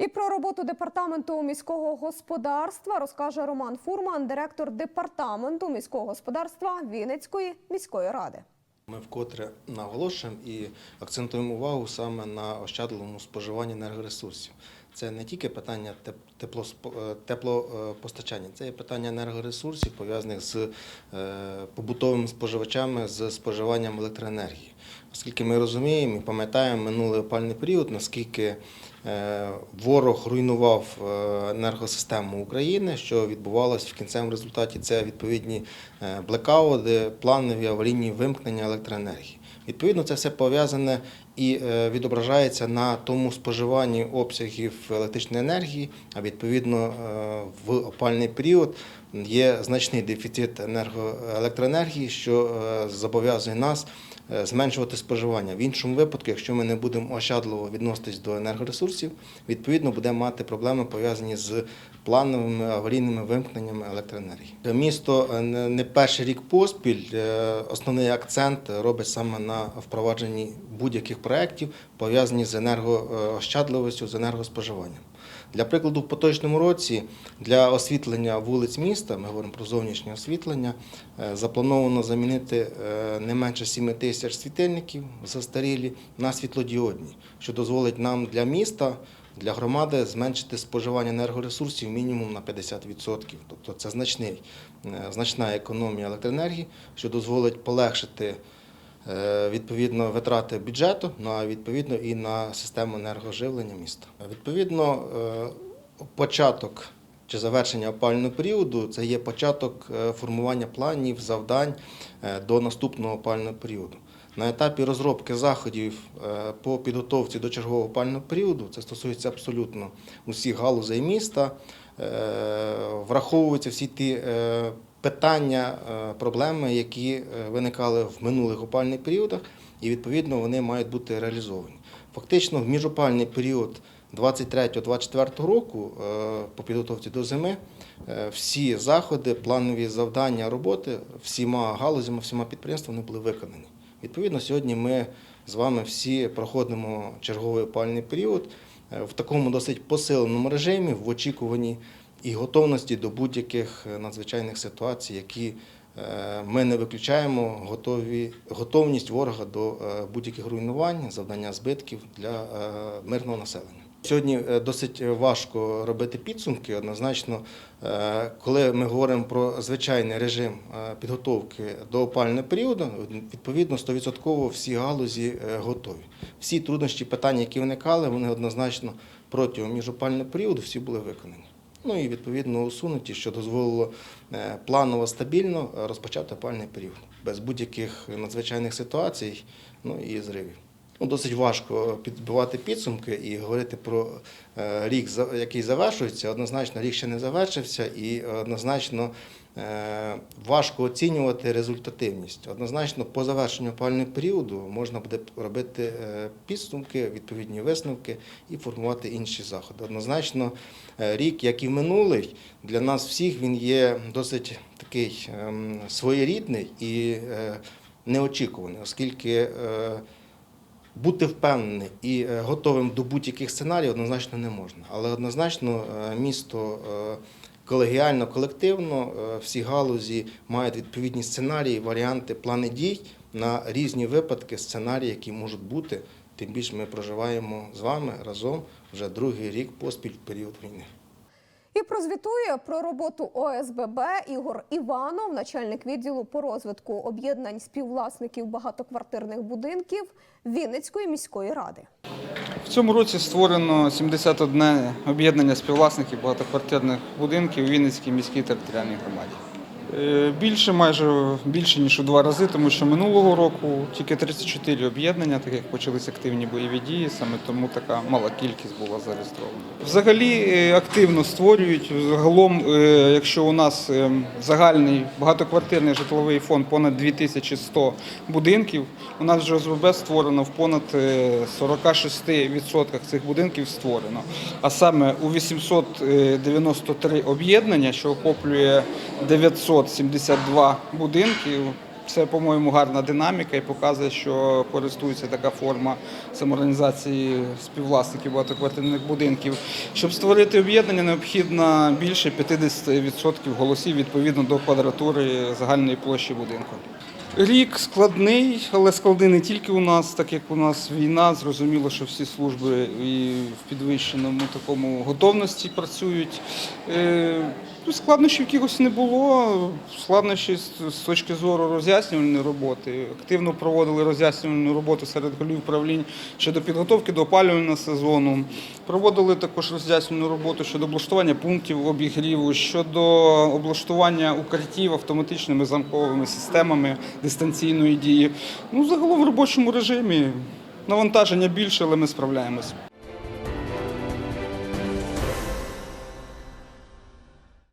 І про роботу департаменту міського господарства розкаже Роман Фурман, директор департаменту міського господарства Вінницької міської ради. Ми вкотре наголошуємо і акцентуємо увагу саме на ощадливому споживанні енергоресурсів. Це не тільки питання е, теплопостачання, це є питання енергоресурсів, пов'язаних з е, побутовими споживачами, з споживанням електроенергії. Оскільки ми розуміємо і пам'ятаємо минулий опальний період, наскільки ворог руйнував е, енергосистему України, що відбувалося в кінцевому результаті, це відповідні е, блекаути, планові аварійні вимкнення електроенергії. Відповідно, це все пов'язане і е, відображається на тому споживанні обсягів електричної енергії, а відповідно е, в опальний період є значний дефіцит енергоелектроенергії, що е, зобов'язує нас е, зменшувати споживання. В іншому випадку, якщо ми не будемо ощадливо відноситись до енергоресурсів, відповідно будемо мати проблеми пов'язані з плановими аварійними вимкненнями електроенергії. Місто е, не перший рік поспіль е, основний акцент робить саме на впровадженні будь-яких проєктів, пов'язані з енергоощадливістю, з енергоспоживанням. Для прикладу, в поточному році для освітлення вулиць міста, ми говоримо про зовнішнє освітлення, е, заплановано замінити е, не менше 7 тисяч світильників застарілі на світлодіодні, що дозволить нам для міста, для громади зменшити споживання енергоресурсів мінімум на 50%. Тобто це значний, е, значна економія електроенергії, що дозволить полегшити відповідно витрати бюджету, ну а відповідно і на систему енергоживлення міста. Відповідно, е, початок чи завершення опального періоду це є початок е, формування планів, завдань е, до наступного опального періоду. На етапі розробки заходів е, по підготовці до чергового опального періоду, це стосується абсолютно усіх галузей міста, е, враховуються всі ті е, питання, проблеми, які виникали в минулих опальних періодах, і відповідно вони мають бути реалізовані. Фактично, в міжопальний період 23-24 року по підготовці до зими всі заходи, планові завдання роботи всіма галузями, всіма підприємствами були виконані. Відповідно, сьогодні ми з вами всі проходимо черговий опальний період е, в такому досить посиленому режимі, в очікуванні і готовності до будь-яких е, надзвичайних ситуацій, які е, ми не виключаємо готові, готовність ворога до будь-яких руйнувань, завдання збитків для мирного населення. Сьогодні е, досить важко робити підсумки. Однозначно, е, коли ми говоримо про звичайний режим е, підготовки до опального періоду, відповідно 100% всі галузі е, готові. Всі труднощі, питання, які виникали, вони однозначно протягом міжопального періоду всі були виконані. Ну і відповідно усунуті, що дозволило е, планово стабільно е, розпочати опальний період без будь-яких надзвичайних ситуацій, ну і зривів. Ну, досить важко підбивати підсумки і говорити про е, рік, який завершується. Однозначно, рік ще не завершився, і однозначно е, важко оцінювати результативність. Однозначно, по завершенню опального періоду можна буде робити е, підсумки, відповідні висновки і формувати інші заходи. Однозначно, е, рік, як і минулий, для нас всіх він є досить такий ем, своєрідний і е, неочікуваний, оскільки. Бути впевненим і е, готовим до будь-яких сценаріїв однозначно не можна. Але однозначно е, місто е, колегіально, колективно, всі галузі мають відповідні сценарії, варіанти, плани дій на різні випадки, сценарії, які можуть бути. Тим більше ми проживаємо з вами разом вже другий рік поспіль в період війни. І прозвітує про роботу ОСББ Ігор Іванов, начальник відділу по розвитку об'єднань співвласників багатоквартирних будинків Вінницької міської ради. В цьому році створено 71 об'єднання співвласників багатоквартирних будинків у Вінницькій міській територіальній громаді. Е, Більше, майже більше ніж у два рази, тому що минулого року тільки 34 об'єднання, так як почалися активні бойові дії, саме тому така мала кількість була зареєстрована. Взагалі е, активно створюють. Загалом, е, якщо у нас загальний багатоквартирний житловий фонд понад 2100 будинків, у нас вже ОСББ створено в понад е, 46% цих будинків створено. А саме у 893 об'єднання, що охоплює 972 будинки, Це, по-моєму, гарна динаміка і показує, що користується така форма самоорганізації співвласників багатоквартирних будинків. Щоб створити об'єднання, необхідно більше 50% голосів відповідно до квадратури загальної площі будинку. Рік складний, але складний не тільки у нас, так як у нас війна. Зрозуміло, що всі служби і в підвищеному такому готовності працюють. Е, ну, Складнощів якихось не було. Складнощі з- точки зору роз'яснювальної роботи. Активно проводили роз'яснювальну роботу серед голів управлінь щодо підготовки до опалювального сезону. Проводили також роз'яснювальну роботу щодо облаштування пунктів обігріву, щодо облаштування укриттів автоматичними замковими системами дистанційної дії. Ну, загалом в робочому режимі навантаження більше, але ми справляємось.